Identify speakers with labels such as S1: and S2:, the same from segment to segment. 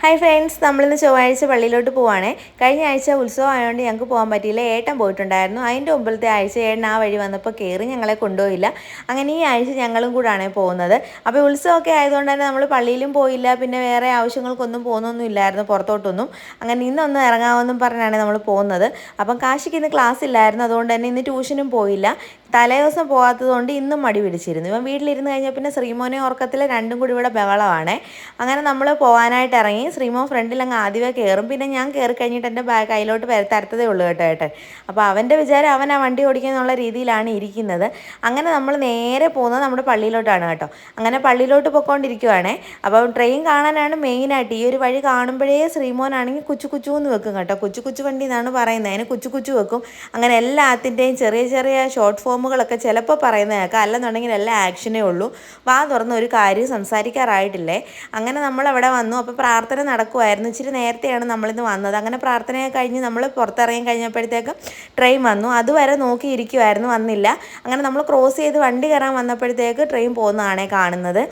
S1: Hi friends നമ്മളിന്ന് ചൊവ്വാഴ്ച പള്ളിയിലോട്ട് പോവാണേ. കഴിഞ്ഞ ആഴ്ച ഉത്സവം ആയതുകൊണ്ട് ഞങ്ങൾക്ക് പോകാൻ പറ്റിയില്ല. ഏട്ടൻ പോയിട്ടുണ്ടായിരുന്നു. അതിന്റെ മുമ്പിലത്തെ ആഴ്ച ഏട്ടൻ ആ വഴി വന്നപ്പോൾ കയറി ഞങ്ങളെ കൊണ്ടുപോയില്ല. അങ്ങനെ ഈ ആഴ്ച ഞങ്ങളും കൂടാണ് പോകുന്നത്. അപ്പോൾ ഉത്സവമൊക്കെ ആയതുകൊണ്ട് തന്നെ നമ്മൾ പള്ളിയിലും പോയില്ല. പിന്നെ വേറെ ആവശ്യങ്ങൾക്കൊന്നും പോകുന്നൊന്നും ഇല്ലായിരുന്നു പുറത്തോട്ടൊന്നും. അങ്ങനെ ഇന്നൊന്നും ഇറങ്ങാമെന്നും പറഞ്ഞാണ് നമ്മൾ പോകുന്നത്. അപ്പം കാശിക്ക് ഇന്ന് ക്ലാസ് ഇല്ലായിരുന്നു. അതുകൊണ്ട് തന്നെ ഇന്ന് ട്യൂഷനും പോയില്ല. തലേദിവസം പോകാത്തത് കൊണ്ട് ഇന്നും മടി പിടിച്ചിരുന്നു. ഇവൻ വീട്ടിലിരുന്ന് കഴിഞ്ഞാൽ പിന്നെ ശ്രീമോനെ ഉറക്കത്തിൽ രണ്ടും കൂടി ഇവിടെ ബഹളമാണ് അങ്ങനെ നമ്മൾ പോകാനായിട്ട് ഇറങ്ങി. ശ്രീമോൻ ഫ്രണ്ടിൽ അങ്ങ് ആദ്യമേ കയറും പിന്നെ ഞാൻ കയറി കഴിഞ്ഞിട്ട് എന്റെ ബാഗ് കയ്യിലോട്ട് തരത്തതേ ഉള്ളൂ കേട്ടോ ഏട്ടൻ. അപ്പോൾ അവന്റെ വിചാരം അവൻ ആ വണ്ടി ഓടിക്കുക എന്നുള്ള രീതിയിലാണ് ഇരിക്കുന്നത്. അങ്ങനെ നമ്മൾ നേരെ പോകുന്നത് നമ്മുടെ പള്ളിയിലോട്ടാണ് കേട്ടോ. അങ്ങനെ പള്ളിയിലോട്ട് പൊയ്ക്കൊണ്ടിരിക്കുവാണേ. അപ്പോൾ ട്രെയിൻ കാണാനാണ് മെയിനായിട്ട് ഈ ഒരു വഴി കാണുമ്പോഴേ ശ്രീമോനാണെങ്കിൽ കുച്ചു കുച്ചു എന്ന് വെക്കും കേട്ടോ. കുച്ചു കുച്ചു വണ്ടി എന്നാണ് പറയുന്നത്. അതിന് കുച്ചു കുച്ചു വെക്കും. അങ്ങനെ എല്ലാത്തിന്റെയും ചെറിയ ചെറിയ ഷോർട്ട് ഫോമുകളൊക്കെ ചിലപ്പോൾ പറയുന്ന കേൾക്കാം. അല്ലെന്നുണ്ടെങ്കിൽ എല്ലാ ആക്ഷനേ ഉള്ളൂ. വാ തുറന്ന് ഒരു കാര്യം സംസാരിക്കാറായിട്ടില്ലേ? അങ്ങനെ നമ്മൾ അവിടെ വന്നു. അപ്പോൾ പ്രാർത്ഥന നടക്കുമായിരുന്നു ഇച്ചിരി നേരത്തെയാണ് നമ്മളിന്ന് വന്നത്. അങ്ങനെ പ്രാർത്ഥനയൊക്കെ കഴിഞ്ഞ് നമ്മൾ പുറത്തിറങ്ങി കഴിഞ്ഞപ്പോഴത്തേക്ക് ട്രെയിൻ വന്നു. അതുവരെ നോക്കിയിരിക്കുമായിരുന്നു വന്നില്ല. അങ്ങനെ നമ്മൾ ക്രോസ് ചെയ്ത് വണ്ടി കയറാൻ വന്നപ്പോഴത്തേക്ക് ട്രെയിൻ പോകുന്നതാണേ കാണുന്നത്.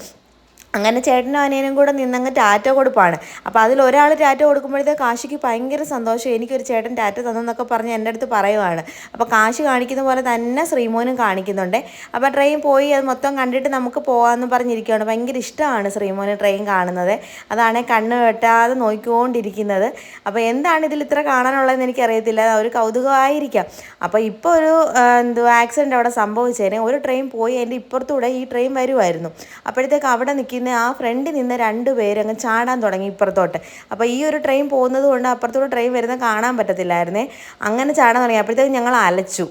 S1: അങ്ങനെ ചേട്ടനും അനിയനും കൂടെ നിന്നങ്ങ് ടാറ്റ കൊടുപ്പാണ്. അപ്പോൾ അതിൽ ഒരാൾ ടാറ്റ കൊടുക്കുമ്പോഴത്തേക്ക് കാശിക്ക് ഭയങ്കര സന്തോഷം. എനിക്കൊരു ചേട്ടൻ ടാറ്റ തന്നെന്നൊക്കെ പറഞ്ഞ് എന്റെ അടുത്ത് പറയുവാണ്. അപ്പോൾ കാശ് കാണിക്കുന്ന പോലെ തന്നെ ശ്രീമോനും കാണിക്കുന്നുണ്ട്. അപ്പോൾ ട്രെയിൻ പോയി അത് മൊത്തം കണ്ടിട്ട് നമുക്ക് പോകാമെന്ന് പറഞ്ഞിരിക്കുകയാണ് ഭയങ്കര ഇഷ്ടമാണ് ശ്രീമോന് ട്രെയിൻ കാണുന്നത്. അതാണ് കണ്ണ് വെട്ടാതെ നോക്കിക്കൊണ്ടിരിക്കുന്നത്. അപ്പോൾ എന്താണ് ഇതിൽ ഇത്ര കാണാനുള്ളതെന്ന് എനിക്കറിയത്തില്ല. ഒരു കൗതുകമായിരിക്കാം. അപ്പോൾ ഇപ്പോൾ ഒരു എന്തോ ആക്സിഡന്റ് അവിടെ സംഭവിച്ചതിന് ഒരു ട്രെയിൻ പോയി അതിന്റെ ഇപ്പുറത്തൂടെ ഈ ട്രെയിൻ വരുമായിരുന്നു അപ്പോഴത്തേക്ക് അവിടെ നിൽക്കുന്ന ആ ഫ്രണ്ടിൽ നിന്ന് രണ്ട് പേരങ്ങ് ചാടാൻ തുടങ്ങി ഇപ്പുറത്തോട്ട്. അപ്പോൾ ഈ ഒരു ട്രെയിൻ പോകുന്നത് കൊണ്ട് അപ്പുറത്തോട്ട് ട്രെയിൻ വരുന്നത് കാണാൻ പറ്റത്തില്ലായിരുന്നേ. അങ്ങനെ ചാടാൻ തുടങ്ങി. അപ്പോഴത്തേക്ക് ഞങ്ങൾ അലച്ചു.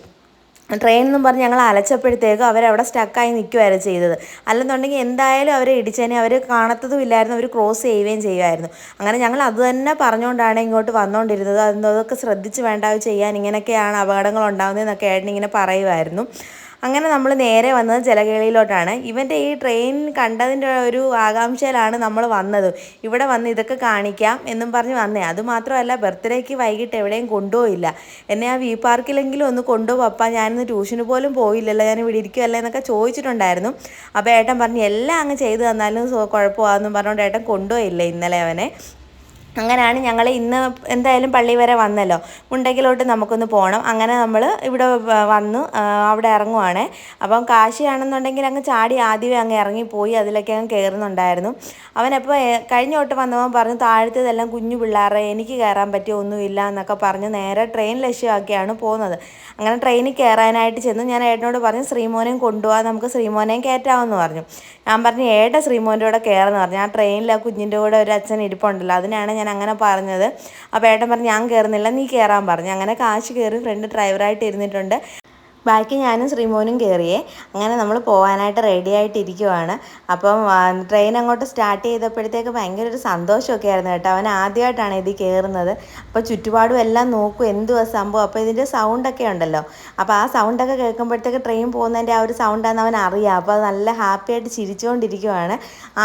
S1: ട്രെയിൻ എന്നും പറഞ്ഞ് ഞങ്ങൾ അലച്ചപ്പോഴത്തേക്കും അവരവിടെ സ്റ്റക്കായി നിൽക്കുകയായിരുന്നു ചെയ്തത്. അല്ലെന്നുണ്ടെങ്കിൽ എന്തായാലും അവരെ ഇടിച്ചേനെ അവർ കാണത്തതും ഇല്ലായിരുന്നു. അവർ ക്രോസ് ചെയ്യുകയും ചെയ്യുമായിരുന്നു അങ്ങനെ ഞങ്ങൾ അത് തന്നെ പറഞ്ഞുകൊണ്ടാണ് ഇങ്ങോട്ട് വന്നുകൊണ്ടിരുന്നത്. അതൊക്കെ ശ്രദ്ധിച്ച് വേണ്ട ചെയ്യാൻ ഇങ്ങനെയൊക്കെയാണ് അപകടങ്ങൾ ഉണ്ടാകുന്നതെന്നൊക്കെ ഏട്ടൻ ഇങ്ങനെ പറയുമായിരുന്നു അങ്ങനെ നമ്മൾ നേരെ വന്നത് ജലകേളിയിലോട്ടാണ്. ഇവന്റെ ഈ ട്രെയിൻ കണ്ടതിന്റെ ഒരു ആകാംക്ഷയിലാണ് നമ്മൾ വന്നത്. ഇവിടെ വന്ന് ഇതൊക്കെ കാണിക്കാം എന്നും പറഞ്ഞ് വന്നേ. അതുമാത്രമല്ല ബർത്ത്ഡേക്ക് വൈകിട്ട് എവിടെയും കൊണ്ടുപോയില്ല. എന്നെ ആ വി പാർക്കിലെങ്കിലും ഒന്ന് കൊണ്ടുപോകും ഞാനിന്ന് ട്യൂഷന് പോലും പോയില്ലല്ലോ. ഞാൻ ഇവിടെ ഇരിക്കുമല്ലേ എന്നൊക്കെ ചോദിച്ചിട്ടുണ്ടായിരുന്നു. അപ്പോൾ ഏട്ടൻ പറഞ്ഞു എല്ലാം അങ്ങ് ചെയ്തു തന്നാലും കുഴപ്പമാണെന്നും പറഞ്ഞുകൊണ്ട് ഏട്ടൻ കൊണ്ടുപോയില്ല ഇന്നലെ അവനെ. അങ്ങനെയാണ് ഞങ്ങൾ ഇന്ന് എന്തായാലും പള്ളി വരെ വന്നല്ലോ. മുണ്ടക്കിലോട്ട് നമുക്കൊന്ന് പോകണം അങ്ങനെ നമ്മൾ ഇവിടെ വന്നു അവിടെ ഇറങ്ങുവാണ്. അപ്പം കാശിയാണെന്നുണ്ടെങ്കിൽ അങ്ങ് ചാടി ആദ്യമേ അങ്ങ് ഇറങ്ങിപ്പോയി അതിലൊക്കെ അങ്ങ് കയറുന്നുണ്ടായിരുന്നു അവനപ്പോൾ കഴിഞ്ഞ തൊട്ട് വന്നവൻ പറഞ്ഞു താഴത്തേതെല്ലാം കുഞ്ഞു പിള്ളേരെ എനിക്ക് കയറാൻ പറ്റിയ ഒന്നുമില്ല എന്നൊക്കെ പറഞ്ഞ് നേരെ ട്രെയിൻ ലക്ഷ്യമാക്കിയാണ് പോകുന്നത്. അങ്ങനെ ട്രെയിനിൽ കയറാനായിട്ട് ചെന്ന്. ഞാൻ ഏട്ടനോട് പറഞ്ഞു ശ്രീമോനെയും കൊണ്ടുപോകാൻ നമുക്ക് ശ്രീമോനെയും കയറ്റാമെന്ന് പറഞ്ഞു. ഞാൻ പറഞ്ഞു ഏട്ട ശ്രീമോന്റെ കൂടെ കയറുമെന്ന് പറഞ്ഞു. ആ ട്രെയിനിൽ ആ കുഞ്ഞിന്റെ കൂടെ ഒരു അച്ഛൻ ഇരിപ്പുണ്ടല്ലോ അതിനാണ് ഞാൻ അങ്ങനെ പറഞ്ഞത്. അപ്പോൾ ഏട്ടൻ പറഞ്ഞു ഞാൻ കയറുന്നില്ല നീ കയറാൻ പറഞ്ഞു. അങ്ങനെ കാശ് കയറി ഫ്രണ്ട് ഡ്രൈവറായിട്ട് ഇരുന്നിട്ടുണ്ട്. ബാക്കി ഞാനും ശ്രീമോനും കയറിയേ അങ്ങനെ നമ്മൾ പോകാനായിട്ട് റെഡി ആയിട്ടിരിക്കുവാണ്. അപ്പം ട്രെയിൻ അങ്ങോട്ട് സ്റ്റാർട്ട് ചെയ്തപ്പോഴത്തേക്ക് ഭയങ്കര ഒരു സന്തോഷമൊക്കെ ആയിരുന്നു കേട്ടോ. അവൻ ആദ്യമായിട്ടാണ് ഇതിൽ കയറുന്നത് അപ്പോൾ ചുറ്റുപാടും എല്ലാം നോക്കും എന്തുവാ സംഭവം? അപ്പോൾ ഇതിന്റെ സൗണ്ടൊക്കെ ഉണ്ടല്ലോ. അപ്പോൾ ആ സൗണ്ടൊക്കെ കേൾക്കുമ്പോഴത്തേക്ക് ട്രെയിൻ പോകുന്നതിന്റെ ആ ഒരു സൗണ്ടാണെന്ന് അവൻ അറിയാം. അപ്പോൾ അത് നല്ല ഹാപ്പി ആയിട്ട് ചിരിച്ചുകൊണ്ടിരിക്കുവാണ്.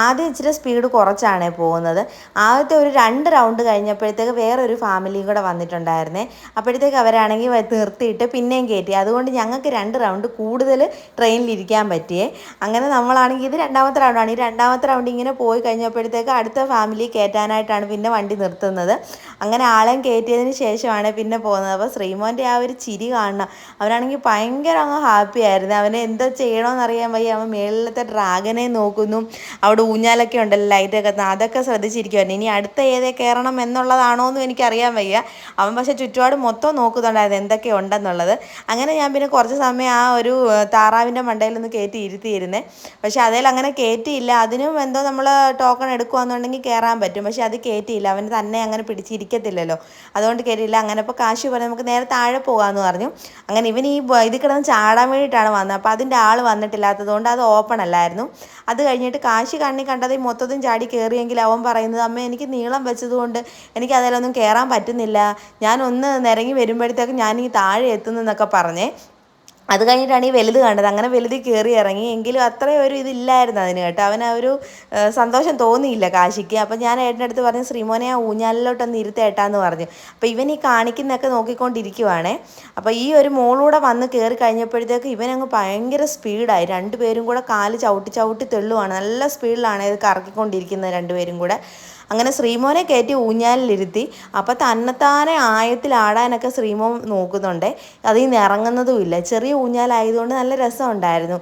S1: ആദ്യം ഇച്ചിരി സ്പീഡ് കുറച്ചാണ് പോകുന്നത്. ആദ്യത്തെ ഒരു രണ്ട് റൗണ്ട് കഴിഞ്ഞപ്പോഴത്തേക്ക് വേറൊരു ഫാമിലിയും കൂടെ വന്നിട്ടുണ്ടായിരുന്നേ. അപ്പോഴത്തേക്ക് അവരാണെങ്കിൽ നിർത്തിയിട്ട് പിന്നെയും കയറ്റി അതുകൊണ്ട് ഞങ്ങൾക്ക് രണ്ട് റൗണ്ട് കൂടുതൽ ട്രെയിനിലിരിക്കാൻ പറ്റിയേ. അങ്ങനെ നമ്മളാണെങ്കിൽ ഇത് രണ്ടാമത്തെ റൗണ്ടാണ് ഈ രണ്ടാമത്തെ റൗണ്ട് ഇങ്ങനെ പോയി കഴിഞ്ഞപ്പോഴത്തേക്ക് അടുത്ത ഫാമിലി കയറ്റാനായിട്ടാണ് പിന്നെ വണ്ടി നിർത്തുന്നത്. അങ്ങനെ ആളെയും കയറ്റിയതിന് ശേഷമാണ് പിന്നെ പോകുന്നത്. അപ്പോൾ ശ്രീമോന്റെ ആ ഒരു ചിരി കാണണം. അവനാണെങ്കിൽ ഭയങ്കര അങ്ങ് ഹാപ്പി ആയിരുന്നു. അവന് എന്താ ചെയ്യണമെന്ന് അറിയാൻ വയ്യ. അവൻ മേളിലത്തെ ഡ്രാഗനെ നോക്കുന്നു. അവിടെ ഊഞ്ഞാലൊക്കെ ഉണ്ടല്ലോ ലൈറ്റൊക്കെ അതൊക്കെ ശ്രദ്ധിച്ചിരിക്കുമായിരുന്നു ഇനി അടുത്ത ഏതേ കയറണം എന്നുള്ളതാണോ എന്നും എനിക്കറിയാൻ വയ്യ. അവൻ പക്ഷേ ചുറ്റുപാട് മൊത്തം നോക്കുന്നുണ്ടായിരുന്നു എന്തൊക്കെ ഉണ്ടെന്നുള്ളത്. അങ്ങനെ ഞാൻ പിന്നെ കുറച്ച് സമയം ആ ഒരു താറാവിന്റെ താറാവിന്റെ മണ്ടയിലൊന്ന് കയറ്റി ഇരുത്തിയിരുന്നേ. പക്ഷേ അതിൽ അങ്ങനെ കയറ്റിയില്ല അതിനും എന്തോ നമ്മൾ ടോക്കൺ എടുക്കുകയെന്നുണ്ടെങ്കിൽ കയറാൻ പറ്റും. പക്ഷേ അത് കയറ്റിയില്ല അവന് തന്നെ അങ്ങനെ പിടിച്ചിരിക്കത്തില്ലല്ലോ. അതുകൊണ്ട് കയറ്റിയില്ല അങ്ങനെ ഇപ്പോൾ കാശ് പറഞ്ഞു നമുക്ക് നേരെ താഴെ പോകാമെന്ന് പറഞ്ഞു. അങ്ങനെ ഇവൻ ഈ ഇത് കിടന്ന് ചാടാൻ വേണ്ടിയിട്ടാണ് വന്നത്. അപ്പോൾ അതിന്റെ ആൾ വന്നിട്ടില്ലാത്തതുകൊണ്ട് അത് ഓപ്പൺ അല്ലായിരുന്നു. അത് കഴിഞ്ഞിട്ട് കാശ് കണ്ണി കണ്ടത് ഈ മൊത്തത്തിൽ ചാടി കയറിയെങ്കിൽ അവൻ പറയുന്നത് അമ്മ എനിക്ക് നീളം വെച്ചതുകൊണ്ട് എനിക്ക് അതിലൊന്നും കയറാൻ പറ്റുന്നില്ല. ഞാനൊന്ന് നിരങ്ങി വരുമ്പോഴത്തേക്ക് ഞാൻ ഈ താഴെ എത്തുന്നെന്നൊക്കെ പറഞ്ഞേ അത് കഴിഞ്ഞിട്ടാണ് ഈ വലുത് കണ്ടത്. അങ്ങനെ വലുത് കയറി ഇറങ്ങി. എങ്കിലും അത്രയും ഒരു ഇതില്ലായിരുന്നു അതിന് കേട്ടോ. അവന് ആ ഒരു സന്തോഷം തോന്നിയില്ല കാശിക്ക്. അപ്പം ഞാൻ ഏട്ടന്റെ അടുത്ത് പറഞ്ഞു ശ്രീമോനെ ആ ഊഞ്ഞാലിലോട്ടൊന്ന് ഇരുത്തേട്ടാന്ന് പറഞ്ഞു. അപ്പോൾ ഇവൻ ഈ കാണിക്കുന്നൊക്കെ നോക്കിക്കൊണ്ടിരിക്കുവാണേ. അപ്പോൾ ഈ ഒരു മോളൂടെ വന്ന് കയറി കഴിഞ്ഞപ്പോഴത്തേക്ക് ഇവനങ്ങ് ഭയങ്കര സ്പീഡായി. രണ്ടുപേരും കൂടെ കാൽ ചവിട്ടി ചവിട്ടി തെള്ളുവാണ്. നല്ല സ്പീഡിലാണ് ഇത് കറക്കിക്കൊണ്ടിരിക്കുന്നത് രണ്ടുപേരും കൂടെ. അങ്ങനെ ശ്രീമോനെ കയറ്റി ഊഞ്ഞാലിലിരുത്തി. അപ്പോൾ തന്നെത്താനെ ആയത്തിലാടാനൊക്കെ ശ്രീമോൻ നോക്കുന്നുണ്ട്. അതിൽ നിന്ന് ഇറങ്ങുന്നതുമില്ല ചെറിയ ഊഞ്ഞാലായതുകൊണ്ട് നല്ല രസമുണ്ടായിരുന്നു.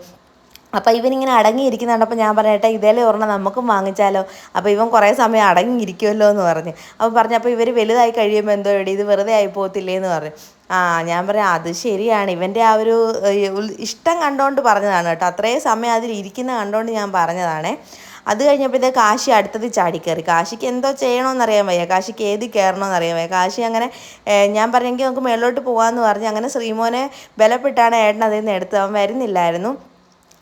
S1: അപ്പോൾ ഇവനിങ്ങനെ അടങ്ങിയിരിക്കുന്നുണ്ട്. അപ്പോൾ ഞാൻ പറയട്ടെ ഇതേലെ ഒരെണ്ണം നമുക്കും വാങ്ങിച്ചാലോ? അപ്പോൾ ഇവൻ കുറേ സമയം അടങ്ങിയിരിക്കുമല്ലോ എന്ന് പറഞ്ഞു. അപ്പോൾ പറഞ്ഞു അപ്പോൾ ഇവർ വലുതായി കഴിയുമ്പോൾ എന്തോ എടി ഇത് വെറുതെ ആയി പോകത്തില്ലേ? എന്ന് പറഞ്ഞു. ആ ഞാൻ പറയാം അത് ശരിയാണ്. ഇവന്റെ ആ ഒരു ഇഷ്ടം കണ്ടുകൊണ്ട് പറഞ്ഞതാണ് കേട്ടോ. അത്രയും സമയം അതിൽ ഇരിക്കുന്ന കണ്ടുകൊണ്ട് ഞാൻ പറഞ്ഞതാണേ. അത് കഴിഞ്ഞപ്പോഴത്തേക്ക് കാശി അടുത്തത് ചാടിക്കയറി കാശിക്ക് എന്തോ ചെയ്യണമെന്നറിയാൻ വയ്യ. കാശിക്ക് ഏത് കയറണമെന്ന് അറിയാൻ വയ്യ. കാശി അങ്ങനെ ഞാൻ പറഞ്ഞെങ്കിൽ നമുക്ക് മേളിലോട്ട് പോകാമെന്ന് പറഞ്ഞ് അങ്ങനെ ശ്രീമോനെ ബലപ്പെട്ടാണ് ഏട്ടൻ അതിൽ നിന്ന് എടുത്തത് അവൻ വരുന്നില്ലായിരുന്നു.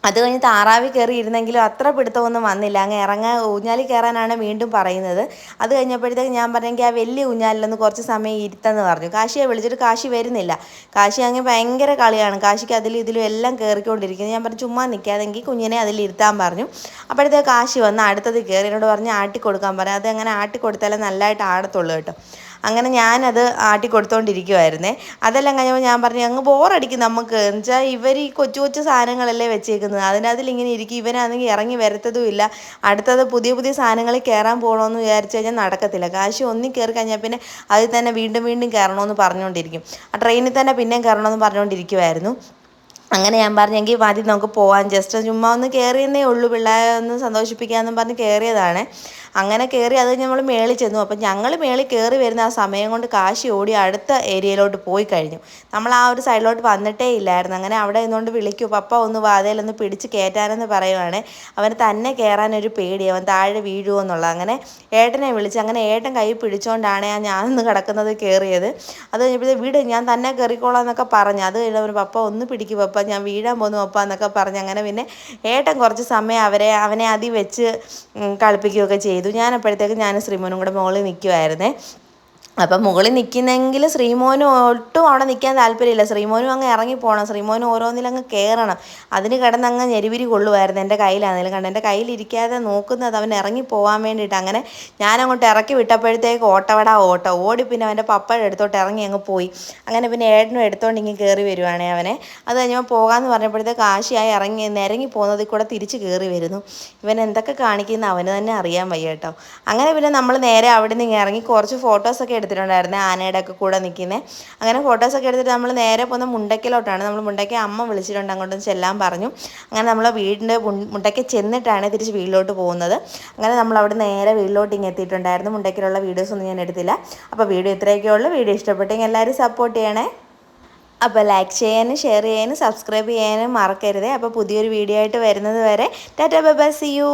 S1: അത് കഴിഞ്ഞ് താറാവിൽ കയറി ഇരുന്നെങ്കിലും അത്ര പിടുത്തമൊന്നും വന്നില്ല. അങ്ങ് ഇറങ്ങാൻ ഊഞ്ഞാലിൽ കയറാനാണ് വീണ്ടും പറയുന്നത്. അത് കഴിഞ്ഞപ്പോഴത്തേക്ക് ഞാൻ പറഞ്ഞെങ്കിൽ ആ വലിയ ഊഞ്ഞാലിലൊന്ന് കുറച്ച് സമയം ഇരുത്തെന്ന് പറഞ്ഞു. കാശിയെ വിളിച്ചിട്ട് കാശി വരുന്നില്ല. കാശി അങ്ങ് ഭയങ്കര കളിയാണ്. കാശിക്ക് അതിലും ഇതിലും എല്ലാം കയറിക്കൊണ്ടിരിക്കുന്നത് ഞാൻ പറഞ്ഞു ചുമ്മാ നിൽക്കാതെങ്കിൽ കുഞ്ഞിനെ അതിൽ ഇരുത്താൻ പറഞ്ഞു. അപ്പോഴത്തേക്ക് കാശി വന്ന് അടുത്തത് കയറി എന്നോട് പറഞ്ഞ് ആട്ടി കൊടുക്കാൻ പറഞ്ഞു അത് അങ്ങനെ ആട്ടി കൊടുത്താലേ നല്ലതായിട്ട് ആടത്തുള്ളൂ കേട്ടോ. അങ്ങനെ ഞാനത് ആട്ടി കൊടുത്തോണ്ടിരിക്കുമായിരുന്നേ അതെല്ലാം കഴിഞ്ഞപ്പോൾ ഞാൻ പറഞ്ഞു അങ്ങ് ബോറടിക്കും നമുക്ക്. എന്ന് വെച്ചാൽ ഇവർ ഈ കൊച്ചു കൊച്ചു സാധനങ്ങളല്ലേ വെച്ചേക്കുന്നത്. അതിനകത്തിലിങ്ങനെ ഇരിക്കും. ഇവനാണെങ്കിൽ ഇറങ്ങി വരത്തതുമില്ല. അടുത്തത് പുതിയ പുതിയ സാധനങ്ങളിൽ കയറാൻ പോകണമെന്ന് വിചാരിച്ചു കഴിഞ്ഞാൽ നടക്കത്തില്ല. കാശ് ഒന്നി കയറി കഴിഞ്ഞാൽ പിന്നെ അതിൽ തന്നെ വീണ്ടും വീണ്ടും കയറണമെന്ന് പറഞ്ഞുകൊണ്ടിരിക്കും ആ ട്രെയിനിൽ തന്നെ പിന്നെയും കയറണമെന്ന് പറഞ്ഞുകൊണ്ടിരിക്കുമായിരുന്നു അങ്ങനെ ഞാൻ പറഞ്ഞെങ്കിൽ മതി നമുക്ക് പോവാം. ജസ്റ്റ് ചുമ്മാ ഒന്ന് കയറിയെന്നേ ഉള്ളൂ. പിള്ളേരെ ഒന്ന് സന്തോഷിപ്പിക്കാമെന്നും പറഞ്ഞ് കയറിയതാണ്. അങ്ങനെ കയറി അത് നമ്മൾ മേളിൽ ചെന്നു. അപ്പം ഞങ്ങൾ മേളിൽ കയറി വരുന്ന ആ സമയം കൊണ്ട് കാശി ഓടി അടുത്ത ഏരിയയിലോട്ട് പോയി കഴിഞ്ഞു. നമ്മൾ ആ ഒരു സൈഡിലോട്ട് വന്നിട്ടേ ഇല്ലായിരുന്നു. അങ്ങനെ അവിടെ നിന്നുകൊണ്ട് വിളിക്കൂ പപ്പ ഒന്ന് വാതയിലൊന്ന് പിടിച്ച് കയറ്റാനെന്ന് പറയുവാണ്. അവന് തന്നെ കയറാനൊരു പേടി അവൻ താഴെ വീഴുമോ എന്നുള്ളത്. അങ്ങനെ ഏട്ടനെ വിളിച്ച് അങ്ങനെ ഏട്ടൻ കൈ പിടിച്ചുകൊണ്ടാണ് ആ ഞാനൊന്ന് കിടക്കുന്നത് കയറിയത് അത് കഴിഞ്ഞപ്പോഴത്തെ വീട് ഞാൻ തന്നെ കയറിക്കോളാം എന്നൊക്കെ പറഞ്ഞു. അത് കഴിഞ്ഞപ്പോൾ പപ്പ ഒന്ന് പിടിക്കും പപ്പ ഞാൻ വീഴാൻ പോന്നു പപ്പ എന്നൊക്കെ പറഞ്ഞ്. അങ്ങനെ പിന്നെ ഏട്ടൻ കുറച്ച് സമയം അവരെ അവനെ അതി വെച്ച് കളിപ്പിക്കുകയൊക്കെ ചെയ്തു. ഞാൻ അപ്പോഴത്തേക്ക് ഞാൻ ശ്രീമോനും കൂടെ മുകളിൽ നിൽക്കുമായിരുന്നേ അപ്പം മുകളിൽ നിൽക്കുന്നെങ്കിൽ ശ്രീമോനും ഒട്ടും അവിടെ നിൽക്കാൻ താല്പര്യമില്ല. ശ്രീമോനും അങ്ങ് ഇറങ്ങി പോകണം ശ്രീമോനും ഓരോന്നിലങ്ങ് കയറണം. അതിന് കിടന്ന് അങ്ങ് ഞെരുവിരി കൊള്ളുമായിരുന്നു എന്റെ കയ്യിലാണെങ്കിലും കണ്ട് എന്റെ കയ്യിലിരിക്കാതെ നോക്കുന്നത് അവൻ ഇറങ്ങി പോകാൻ വേണ്ടിയിട്ട് അങ്ങനെ ഞാനങ്ങോട്ട് ഇറക്കി വിട്ടപ്പോഴത്തേക്ക് ഓട്ടവട ഓട്ട ഓടി പിന്നെ അവന്റെ പപ്പയുടെ എടുത്തോട്ട് ഇറങ്ങി അങ്ങ് പോയി. അങ്ങനെ പിന്നെ ഏട്ടനും എടുത്തോണ്ട് ഇങ്ങനെ കയറി വരുവാണേ അവനെ. അത് കഴിഞ്ഞപ്പോൾ പോകാമെന്ന് പറഞ്ഞപ്പോഴത്തേക്ക് ആശയായി ഇറങ്ങി നിരങ്ങി പോകുന്നതിൽ കൂടെ തിരിച്ച് കയറി വരുന്നു. ഇവൻ എന്തൊക്കെ കാണിക്കുന്ന അവന് തന്നെ അറിയാൻ വയ്യ കേട്ടോ. അങ്ങനെ പിന്നെ നമ്മൾ നേരെ അവിടെ നിന്ന് ഇറങ്ങി കുറച്ച് ഫോട്ടോസൊക്കെ എടുത്തിട്ടുണ്ടായിരുന്നു ആനയുടെ ഒക്കെ കൂടെ നിൽക്കുന്നത് അങ്ങനെ ഫോട്ടോസൊക്കെ എടുത്തിട്ട് നമ്മൾ നേരെ പോകുന്ന മുണ്ടയ്ക്കലോട്ടാണ് നമ്മൾ മുണ്ടയ്ക്ക അമ്മ വിളിച്ചിട്ടുണ്ട് അങ്ങോട്ടും ചെല്ലാൻ പറഞ്ഞു. അങ്ങനെ നമ്മൾ വീടിന്റെ മുണ്ടയ്ക്ക് ചെന്നിട്ടാണ് തിരിച്ച് വീട്ടിലോട്ട് പോകുന്നത്. അങ്ങനെ നമ്മൾ അവിടെ നേരെ വീട്ടിലോട്ട് ഇങ്ങനെ എത്തിയിട്ടുണ്ടായിരുന്നു. മുണ്ടയ്ക്കലുള്ള വീഡിയോസ് ഒന്നും ഞാൻ എടുത്തില്ല. അപ്പോൾ വീഡിയോ ഇത്രയൊക്കെ ഉള്ളൂ. വീഡിയോ ഇഷ്ടപ്പെട്ടെങ്കിൽ എല്ലാവരും സപ്പോർട്ട് ചെയ്യണേ. അപ്പോൾ ലൈക്ക് ചെയ്യാനും ഷെയർ ചെയ്യാനും സബ്സ്ക്രൈബ് ചെയ്യാനും മറക്കരുത്. അപ്പോൾ പുതിയൊരു വീഡിയോ ആയിട്ട് വരുന്നത് വരെ. Tata bye C U